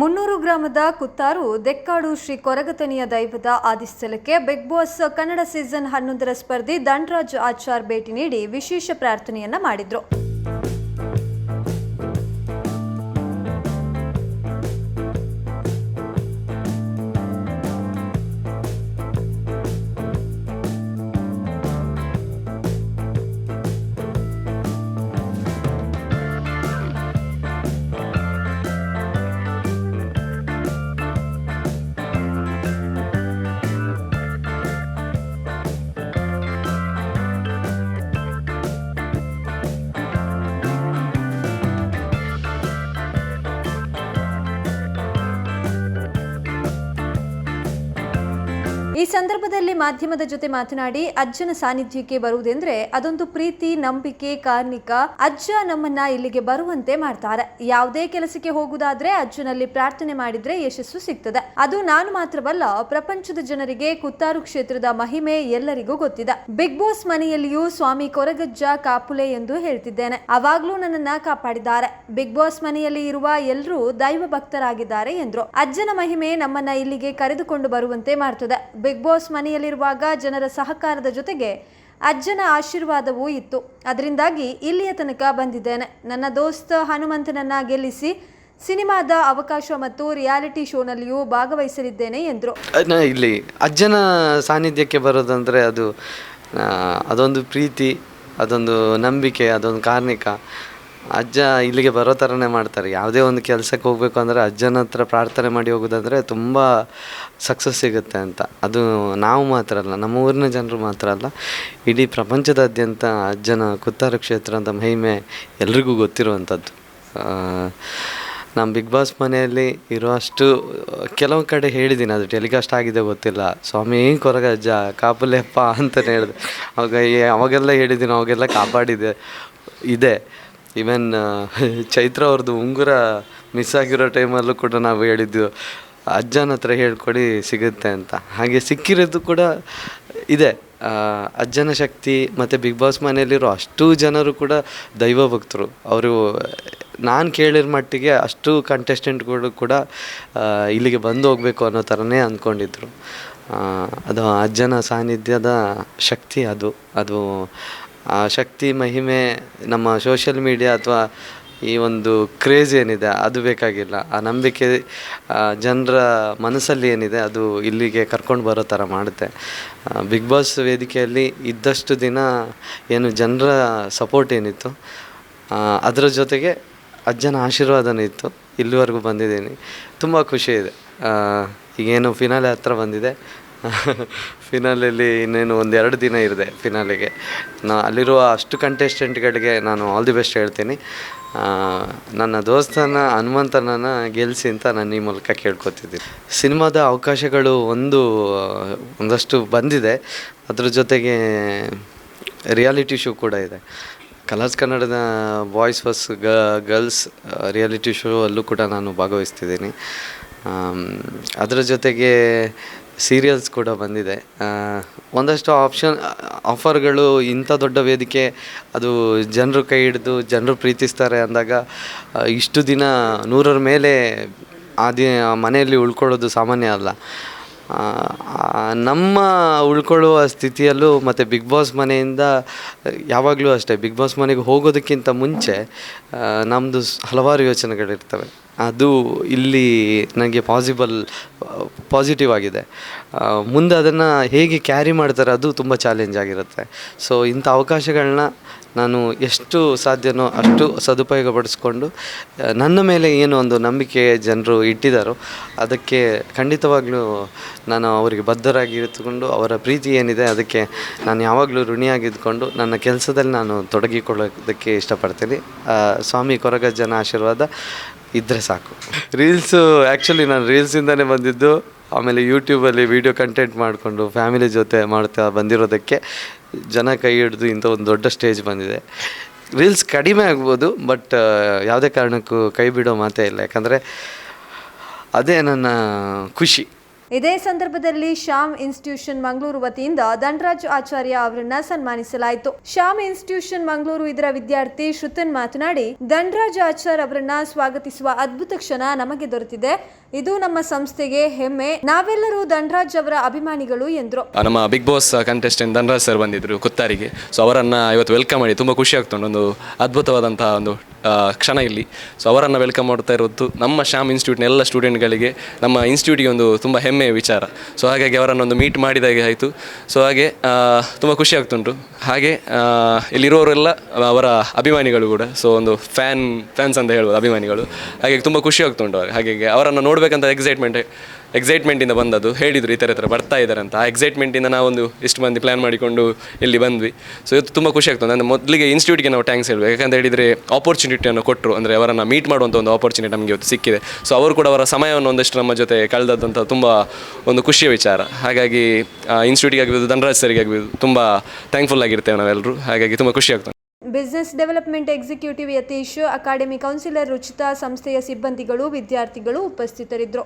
ಮುನ್ನೂರು ಗ್ರಾಮದ ಕುತ್ತಾರು ದೆಕ್ಕಾಡು ಶ್ರೀ ಕೊರಗತನಿಯ ದೈವದ ಆದಿಸ್ಥಳಕ್ಕೆ ಬಿಗ್ ಬಾಸ್ ಕನ್ನಡ ಸೀಸನ್ ಹನ್ನೊಂದರ ಸ್ಪರ್ಧಿ ಧನ್ರಾಜ್ ಆಚಾರ್ ಭೇಟಿ ನೀಡಿ ವಿಶೇಷ ಪ್ರಾರ್ಥನೆಯನ್ನ ಮಾಡಿದ್ರು. ಈ ಸಂದರ್ಭದಲ್ಲಿ ಮಾಧ್ಯಮದ ಜೊತೆ ಮಾತನಾಡಿ ಅಜ್ಜನ ಸಾನ್ನಿಧ್ಯಕ್ಕೆ ಬರುವುದೆಂದ್ರೆ ಅದೊಂದು ಪ್ರೀತಿ, ನಂಬಿಕೆ, ಕಾರ್ಣಿಕ. ಅಜ್ಜ ನಮ್ಮನ್ನ ಇಲ್ಲಿಗೆ ಬರುವಂತೆ ಮಾಡ್ತಾರೆ. ಯಾವುದೇ ಕೆಲಸಕ್ಕೆ ಹೋಗುವುದಾದ್ರೆ ಅಜ್ಜನಲ್ಲಿ ಪ್ರಾರ್ಥನೆ ಮಾಡಿದ್ರೆ ಯಶಸ್ಸು ಸಿಗ್ತದೆ. ಅದು ನಾನು ಮಾತ್ರವಲ್ಲ, ಪ್ರಪಂಚದ ಜನರಿಗೆ ಕುತ್ತಾರು ಕ್ಷೇತ್ರದ ಮಹಿಮೆ ಎಲ್ಲರಿಗೂ ಗೊತ್ತಿದೆ. ಬಿಗ್ ಬಾಸ್ ಮನೆಯಲ್ಲಿಯೂ ಸ್ವಾಮಿ ಕೊರಗಜ್ಜ ಕಾಪುಲೆ ಎಂದು ಹೇಳ್ತಿದ್ದೇನೆ. ಅವಾಗ್ಲೂ ನನ್ನನ್ನ ಕಾಪಾಡಿದ್ದಾರೆ. ಬಿಗ್ ಬಾಸ್ ಮನೆಯಲ್ಲಿ ಇರುವ ಎಲ್ಲರೂ ದೈವ ಭಕ್ತರಾಗಿದ್ದಾರೆ ಎಂದ್ರು. ಅಜ್ಜನ ಮಹಿಮೆ ನಮ್ಮನ್ನ ಇಲ್ಲಿಗೆ ಕರೆದುಕೊಂಡು ಬರುವಂತೆ ಮಾಡ್ತದೆ. ಬಿಗ್ ಬಾಸ್ ಮನೆಯಲ್ಲಿರುವಾಗ ಜನರ ಸಹಕಾರದ ಜೊತೆಗೆ ಅಜ್ಜನ ಆಶೀರ್ವಾದವೂ ಇತ್ತು. ಅದರಿಂದಾಗಿ ಇಲ್ಲಿಯ ತನಕ ಬಂದಿದ್ದೇನೆ. ನನ್ನ ದೋಸ್ತ ಹನುಮಂತನನ್ನು ಗೆಲ್ಲಿಸಿ ಸಿನಿಮಾದ ಅವಕಾಶ ಮತ್ತು ರಿಯಾಲಿಟಿ ಶೋನಲ್ಲಿಯೂ ಭಾಗವಹಿಸಲಿದ್ದೇನೆ ಎಂದರು. ಇಲ್ಲಿ ಅಜ್ಜನ ಸಾನ್ನಿಧ್ಯಕ್ಕೆ ಬರೋದಂದರೆ ಅದು ಅದೊಂದು ಪ್ರೀತಿ, ಅದೊಂದು ನಂಬಿಕೆ, ಅದೊಂದು ಕಾರ್ಣಿಕ. ಅಜ್ಜ ಇಲ್ಲಿಗೆ ಬರೋ ಥರನೇ ಮಾಡ್ತಾರೆ. ಯಾವುದೇ ಒಂದು ಕೆಲಸಕ್ಕೆ ಹೋಗಬೇಕು ಅಂದರೆ ಅಜ್ಜನ ಹತ್ರ ಪ್ರಾರ್ಥನೆ ಮಾಡಿ ಹೋಗೋದಂದರೆ ತುಂಬ ಸಕ್ಸಸ್ ಸಿಗುತ್ತೆ ಅಂತ. ಅದು ನಾವು ಮಾತ್ರ ಅಲ್ಲ, ನಮ್ಮ ಊರಿನ ಜನರು ಮಾತ್ರ ಅಲ್ಲ. ಇಡೀ ಪ್ರಪಂಚದಾದ್ಯಂತ ಅಜ್ಜನ ಕುತ್ತಾರ ಕ್ಷೇತ್ರ ಅಂತ ಮಹಿಮೆ ಎಲ್ರಿಗೂ ಗೊತ್ತಿರುವಂಥದ್ದು. ನಮ್ಮ ಬಿಗ್ ಬಾಸ್ ಮನೆಯಲ್ಲಿ ಇರುವಷ್ಟು, ಕೆಲವು ಕಡೆ ಹೇಳಿದ್ದೀನಿ ಅದು ಟೆಲಿಕಾಸ್ಟ್ ಆಗಿದೆ ಗೊತ್ತಿಲ್ಲ. ಸ್ವಾಮಿ ಕೊರಗಜ್ಜ ಕಾಪುಲೆಪ್ಪ ಅಂತಲೇ ಹೇಳಿದೆ. ಅವಾಗ ಅವಾಗೆಲ್ಲ ಹೇಳಿದ್ದೀನಿ ಅವಾಗೆಲ್ಲ ಕಾಪಾಡಿದೆ, ಇದೆ. ಈವನ್ ಚೈತ್ರ ಅವ್ರದ್ದು ಉಂಗುರ ಮಿಸ್ ಆಗಿರೋ ಟೈಮಲ್ಲೂ ಕೂಡ ನಾವು ಹೇಳಿದ್ದು, ಅಜ್ಜನ ಹತ್ರ ಹೇಳ್ಕೊಡಿ ಸಿಗುತ್ತೆ ಅಂತ. ಹಾಗೆ ಸಿಕ್ಕಿರೋದು ಕೂಡ ಇದೆ. ಅಜ್ಜನ ಶಕ್ತಿ ಮತ್ತು ಬಿಗ್ ಬಾಸ್ ಮನೆಯಲ್ಲಿರೋ ಅಷ್ಟು ಜನರು ಕೂಡ ದೈವ ಭಕ್ತರು. ಅವರು, ನಾನು ಕೇಳಿರೋ ಮಟ್ಟಿಗೆ ಅಷ್ಟು ಕಂಟೆಸ್ಟೆಂಟ್ಗಳು ಕೂಡ ಇಲ್ಲಿಗೆ ಬಂದು ಹೋಗಬೇಕು ಅನ್ನೋ ಥರನೇ ಅಂದ್ಕೊಂಡಿದ್ರು. ಅದು ಅಜ್ಜನ ಸಾನ್ನಿಧ್ಯದ ಶಕ್ತಿ ಅದು. ಅದು ಆ ಶಕ್ತಿ, ಮಹಿಮೆ ನಮ್ಮ ಸೋಷಿಯಲ್ ಮೀಡಿಯಾ ಅಥವಾ ಈ ಒಂದು ಕ್ರೇಜ್ ಏನಿದೆ ಅದು ಬೇಕಾಗಿಲ್ಲ. ಆ ನಂಬಿಕೆ ಜನರ ಮನಸ್ಸಲ್ಲಿ ಏನಿದೆ ಅದು ಇಲ್ಲಿಗೆ ಕರ್ಕೊಂಡು ಬರೋ ಥರ ಮಾಡುತ್ತೆ. ಬಿಗ್ ಬಾಸ್ ವೇದಿಕೆಯಲ್ಲಿ ಇದ್ದಷ್ಟು ದಿನ ಏನು ಜನರ ಸಪೋರ್ಟ್ ಏನಿತ್ತು ಅದರ ಜೊತೆಗೆ ಅಜ್ಜನ ಆಶೀರ್ವಾದನೂ ಇತ್ತು. ಇಲ್ಲಿವರೆಗೂ ಬಂದಿದ್ದೀನಿ. ತುಂಬ ಖುಷಿ ಇದೆ. ಈಗೇನು ಫಿನಾಲೆ ಹತ್ರ ಬಂದಿದೆ. ಫಿನಾಲೆಯಲ್ಲಿ ಇನ್ನೇನು ಒಂದು ಎರಡು ದಿನ ಇರಿದೆ ಫಿನಾಲೆಗೆ ನಾ ಅಲ್ಲಿರುವ ಅಷ್ಟು ಕಂಟೆಸ್ಟೆಂಟ್ಗಳಿಗೆ ನಾನು ಆಲ್ ದಿ ಬೆಸ್ಟ್ ಹೇಳ್ತೀನಿ. ನನ್ನ ದೋಸ್ತನ, ಹನುಮಂತನನ್ನು ಗೆಲ್ಲಿಸಿ ಅಂತ ನಾನು ಈ ಮೂಲಕ ಕೇಳ್ಕೊತಿದ್ದೀನಿ. ಸಿನಿಮಾದ ಅವಕಾಶಗಳು ಒಂದು, ಒಂದಷ್ಟು ಬಂದಿದೆ. ಅದ್ರ ಜೊತೆಗೆ ರಿಯಾಲಿಟಿ ಶೋ ಕೂಡ ಇದೆ. ಕಲರ್ಸ್ ಕನ್ನಡದ boys versus girls reality show ಅಲ್ಲೂ ಕೂಡ ನಾನು ಭಾಗವಹಿಸ್ತಿದ್ದೀನಿ. ಅದರ ಜೊತೆಗೆ ಸೀರಿಯಲ್ಸ್ ಕೂಡ ಬಂದಿದೆ. ಒಂದಷ್ಟು ಆಪ್ಷನ್, ಆಫರ್ಗಳು ಇಂಥ ದೊಡ್ಡ ವೇದಿಕೆ, ಅದು ಜನರು ಕೈ ಹಿಡಿದು ಜನರು ಪ್ರೀತಿಸ್ತಾರೆ ಅಂದಾಗ ಇಷ್ಟು ದಿನ ನೂರರ ಮೇಲೆ ಆ ಮನೆಯಲ್ಲಿ ಉಳ್ಕೊಳ್ಳೋದು ಸಾಮಾನ್ಯ ಅಲ್ಲ. ನಮ್ಮ ಉಳ್ಕೊಳ್ಳುವ ಸ್ಥಿತಿಯಲ್ಲೂ ಮತ್ತು ಬಿಗ್ ಬಾಸ್ ಮನೆಯಿಂದ, ಯಾವಾಗಲೂ ಅಷ್ಟೇ, ಬಿಗ್ ಬಾಸ್ ಮನೆಗೆ ಹೋಗೋದಕ್ಕಿಂತ ಮುಂಚೆ ನಮ್ಮದು ಹಲವಾರು ಯೋಚನೆಗಳಿರ್ತವೆ. ಅದು ಇಲ್ಲಿ ನನಗೆ ಪಾಸಿಬಲ್ ಪಾಸಿಟಿವ್ ಆಗಿದೆ. ಮುಂದೆ ಅದನ್ನು ಹೇಗೆ ಕ್ಯಾರಿ ಮಾಡ್ತಾರೆ ಅದು ತುಂಬ ಚಾಲೆಂಜ್ ಆಗಿರುತ್ತೆ. ಸೊ ಇಂಥ ಅವಕಾಶಗಳನ್ನ ನಾನು ಎಷ್ಟು ಸಾಧ್ಯನೋ ಅಷ್ಟು ಸದುಪಯೋಗಪಡಿಸ್ಕೊಂಡು ನನ್ನ ಮೇಲೆ ಏನು ಒಂದು ನಂಬಿಕೆ ಜನರು ಇಟ್ಟಿದ್ದಾರೋ ಅದಕ್ಕೆ ಖಂಡಿತವಾಗಲೂ ನಾನು ಅವರಿಗೆ ಬದ್ಧರಾಗಿ ಅವರ ಪ್ರೀತಿ ಏನಿದೆ ಅದಕ್ಕೆ ನಾನು ಯಾವಾಗಲೂ ಋಣಿಯಾಗಿದ್ದುಕೊಂಡು ನನ್ನ ಕೆಲಸದಲ್ಲಿ ನಾನು ತೊಡಗಿಕೊಳ್ಳೋದಕ್ಕೆ ಇಷ್ಟಪಡ್ತೀನಿ. ಸ್ವಾಮಿ ಕೊರಗಜ್ಜನ ಆಶೀರ್ವಾದ ಇದ್ದರೆ ಸಾಕು. ರೀಲ್ಸು ಆ್ಯಕ್ಚುಲಿ ನಾನು ರೀಲ್ಸಿಂದನೇ ಬಂದಿದ್ದು. ಆಮೇಲೆ ಯೂಟ್ಯೂಬಲ್ಲಿ ವೀಡಿಯೋ ಕಂಟೆಂಟ್ ಮಾಡಿಕೊಂಡು ಫ್ಯಾಮಿಲಿ ಜೊತೆ ಮಾಡ್ತಾ ಬಂದಿರೋದಕ್ಕೆ ಜನ ಕೈ ಹಿಡಿದು ಇಂಥ ಒಂದು ದೊಡ್ಡ ಸ್ಟೇಜ್ ಬಂದಿದೆ. ರೀಲ್ಸ್ ಕಡಿಮೆ ಆಗ್ಬೋದು ಬಟ್ ಯಾವುದೇ ಕಾರಣಕ್ಕೂ ಕೈ ಬಿಡೋ ಮಾತೇ ಇಲ್ಲ. ಯಾಕಂದರೆ ಅದೇ ನನ್ನ ಖುಷಿ. ಇದೇ ಸಂದರ್ಭದಲ್ಲಿ ಶ್ಯಾಮ್ ಇನ್ಸ್ಟಿಟ್ಯೂಷನ್ ಮಂಗಳೂರು ವತಿಯಿಂದ ಧನರಾಜ್ ಆಚಾರ್ಯ ಅವರನ್ನ ಸನ್ಮಾನಿಸಲಾಯಿತು. ಶ್ಯಾಮ್ ಇನ್ಸ್ಟಿಟ್ಯೂಷನ್ ಮಂಗಳೂರು ಇದರ ವಿದ್ಯಾರ್ಥಿ ಶ್ರುತನ್ ಮಾತನಾಡಿ, ಧನರಾಜ್ ಆಚಾರ್ ಅವರನ್ನ ಸ್ವಾಗತಿಸುವ ಅದ್ಭುತ ಕ್ಷಣ ನಮಗೆ ದೊರೆತಿದೆ. ಇದು ನಮ್ಮ ಸಂಸ್ಥೆಗೆ ಹೆಮ್ಮೆ. ನಾವೆಲ್ಲರೂ ಧನರಾಜ್ ಅವರ ಅಭಿಮಾನಿಗಳು ಎಂದರು. ನಮ್ಮ Bigg Boss contestant Dhanraj sir ಬಂದಿದ್ರು ಕುತ್ತಾರಿಗೆ. ಸೊ ಅವರನ್ನು ಇವತ್ತು ವೆಲ್ಕಮ್ ಮಾಡಿ ತುಂಬ ಖುಷಿ ಆಗ್ತುಂಟು ಒಂದು ಅದ್ಭುತವಾದಂತಹ ಒಂದು ಕ್ಷಣ ಇಲ್ಲಿ. ಸೊ ಅವರನ್ನು ವೆಲ್ಕಮ್ ಮಾಡ್ತಾ ಇರೋದು ನಮ್ಮ ಶ್ಯಾಮ್ ಇನ್ಸ್ಟಿಟ್ಯೂಟ್ನ ಎಲ್ಲ ಸ್ಟೂಡೆಂಟ್ಗಳಿಗೆ ನಮ್ಮ ಇನ್ಸ್ಟಿಟ್ಯೂಟಿಗೆ ಒಂದು ತುಂಬ ಹೆಮ್ಮೆಯ ವಿಚಾರ. ಸೊ ಹಾಗಾಗಿ ಅವರನ್ನು ಒಂದು ಮೀಟ್ ಮಾಡಿದಾಗೆ ಆಯಿತು. ಸೊ ಹಾಗೆ ತುಂಬ ಖುಷಿ ಆಗ್ತುಂಟು. ಹಾಗೆ ಇಲ್ಲಿರೋರೆಲ್ಲ ಅವರ ಅಭಿಮಾನಿಗಳು ಕೂಡ ಸೊ ಒಂದು ಫ್ಯಾನ್ ಫ್ಯಾನ್ಸ್ ಅಂತ ಹೇಳ್ಬೋದು ಅಭಿಮಾನಿಗಳು. ಹಾಗೆ ತುಂಬ ಖುಷಿ ಆಗ್ತುಂಟು ಹಾಗೆ. ಅವರನ್ನು ನೋಡಬೇಕಂತ ಎಕ್ಸೈಟ್ಮೆಂಟ್ ಎಕ್ಸೈಟ್ಮೆಂಟಿಂದ ಬಂದದ್ದು. ಹೇಳಿದರು ಈ ಥರ ಥರ ಬರ್ತಾ ಇದ್ದಾರೆ ಅಂತ. ಆ ಎಕ್ಸೈಟ್ಮೆಂಟಿಂದ ನಾವೊಂದು ಇಷ್ಟು ಮಂದಿ ಪ್ಲ್ಯಾನ್ ಮಾಡಿಕೊಂಡು ಇಲ್ಲಿ ಬಂದ್ವಿ. ಸೊ ಇದು ತುಂಬ ಖುಷಿ ಆಗ್ತದೆ. ಅಂದರೆ ಮೊದಲಿಗೆ ಇನ್ಸ್ಟಿಟ್ಯೂಟ್ಗೆ ನಾವು ಟ್ಯಾಂಕ್ಸ್ ಹೇಳಬೇಕು. ಯಾಕಂತ ಹೇಳಿದರೆ ಆಪರ್ಚುನಿಟಿಯನ್ನು ಕೊಟ್ಟರು ಅಂದರೆ ಅವರನ್ನು ಮೀಟ್ ಮಾಡುವಂಥ ಒಂದು ಆಪರ್ಚುನಿಟಿ ನಮಗೆ ಇವತ್ತು ಸಿಕ್ಕಿದೆ. ಸೊ ಅವರು ಕೂಡ ಅವರ ಸಮಯವನ್ನು ಒಂದಷ್ಟು ನಮ್ಮ ಜೊತೆ ಕಳೆದದ್ದಂಥ ತುಂಬ ಒಂದು ಖುಷಿಯ ವಿಚಾರ. ಹಾಗಾಗಿ ಇನ್ಸ್ಟಿಟ್ಯೂಟ್ಗೆ ಆಗಿರ್ಬೋದು ಧನರಾಜ್ ಸರಿಗೆ ಆಗಿರ್ಬೋದು ತುಂಬ ಥ್ಯಾಂಕ್ಫುಲ್ ಆಗಿರ್ತೇವೆ ನಾವೆಲ್ಲರೂ ಹಾಗಾಗಿ ತುಂಬ ಖುಷಿ ಆಗ್ತದೆ. Business development executive Yatish academy counsellor Ruchita, ಸಂಸ್ಥೆಯ ಸಿಬ್ಬಂದಿಗಳು, ವಿದ್ಯಾರ್ಥಿಗಳು ಉಪಸ್ಥಿತರಿದ್ದರು